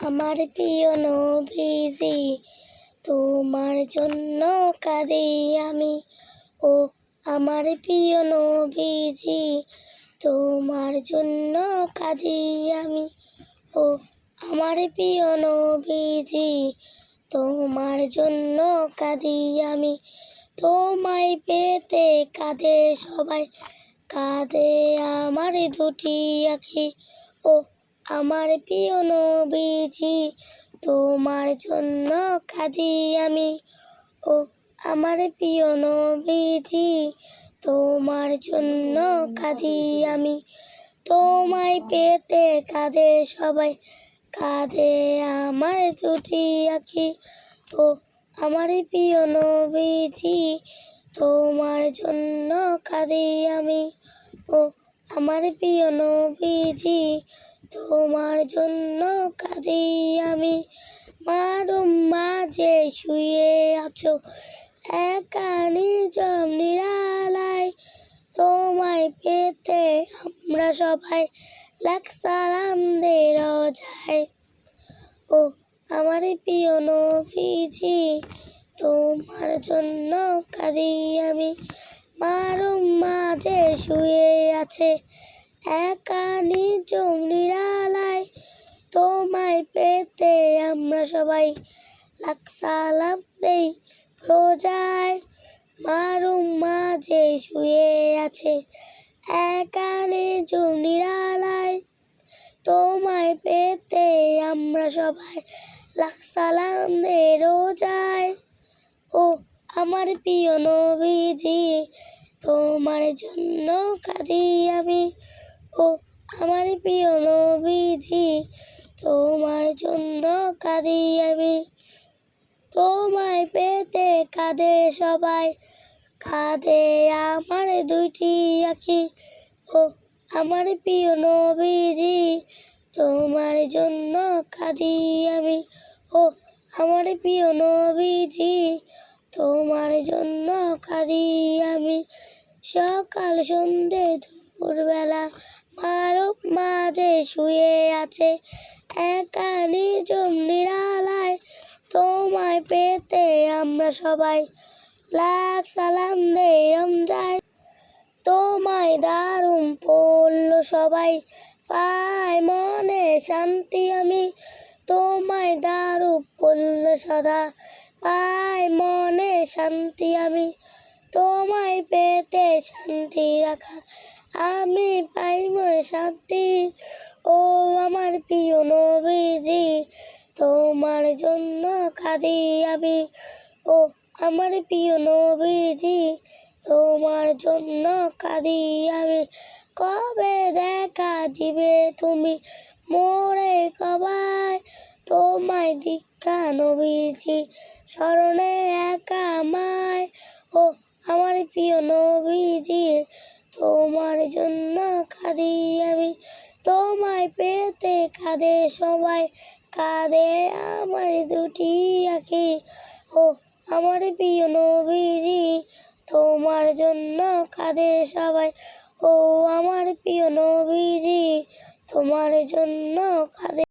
আমার প্রিয় নবীজি, তোমার জন্য কাঁদি আমি। ও আমার প্রিয় নবীজি, তোমার জন্য কাঁদি আমি। ও আমার প্রিয় নবীজি, তোমার জন্য কাঁদি আমি। তোমায় পেতে কাঁদে সবাই, কাঁদে আমার দুটি আখি। ও আমার প্রিয় নবীজি, তোমার জন্য কাঁদি আমি। ও আমার প্রিয় নবীজি, তোমার জন্য কাঁদি আমি। তোমায় পেতে কাঁদে সবাই, কাঁদে আমার দুটি আখি। ও আমার প্রিয় নবীজি, তোমার জন্য কাঁদি আমি। ও আমার প্রিয় নবীজি তোমার জন্য কাঁদি আমি। মারুম, মাঝে শুয়ে আছো। একা নিজম নিরালায় তোমায় পেতে আমরা সবাই লাখ সালাম রোজায়। ও আমার প্রিয় নবীজি, তোমার জন্য কাঁদি আমি। মারুম, মাঝে শুয়ে আছে। একা নিজম নিরালায়। তোমায় পেতে আমরা সবাই লাখ সালাম দেই। রোজায় মারুম মাঝে শুয়ে আছে। একা নিজম নিরালায়। তোমায় পেতে আমরা সবাই লাখ সালাম দে রোজায়। ও আমার প্রিয় নবীজি, তোমার জন্য কাঁদি আমি। ও আমার প্রিয় নবীজি, তোমার জন্য কাঁদি আমি। তোমায় পেতে কাঁদে সবাই, কাঁদে আমার দুইটি আখি। ও আমার প্রিয় নবীজি, তোমার জন্য কাঁদি আমি। ও আমার প্রিয় নবীজি, তোমার জন্য কাঁদি আমি। সকাল, সন্ধে, দুপুরবেলা মারব মাঝে শুয়ে আছে একা নিজম নিরালায়। তোমায় পেতে আমরা সবাই লাখ সালাম দে রমজায়। তোমায় দারুম পড়ল সবাই, পায় মনে শান্তি আমি। তোমায় দারু পড়ল সদা, পায় মনে শান্তি আমি। তোমায় পেতে শান্তি রাখা আমি শান্তি। ও আমার প্রিয় নবীজি, তোমার জন্য কাঁদি আমি। ও আমার প্রিয় নবীজি, তোমার জন্য কাঁদি আমি। কবে দেখা দিবে তুমি মোরে কবাই তোমায় দীক্ষা নবীজি, স্মরণে একা আমায় ও আমার প্রিয় নবীজি, তোমার জন্য কাঁদি আমি তোমায় পেতে কাঁদে সবাই, কাঁদে আমার দুটি আঁকি ও আমার প্রিয় নবীজি, তোমার জন্য কাঁদে সবাই। ও আমার প্রিয় নবীজি, তোমার জন্য কাঁদে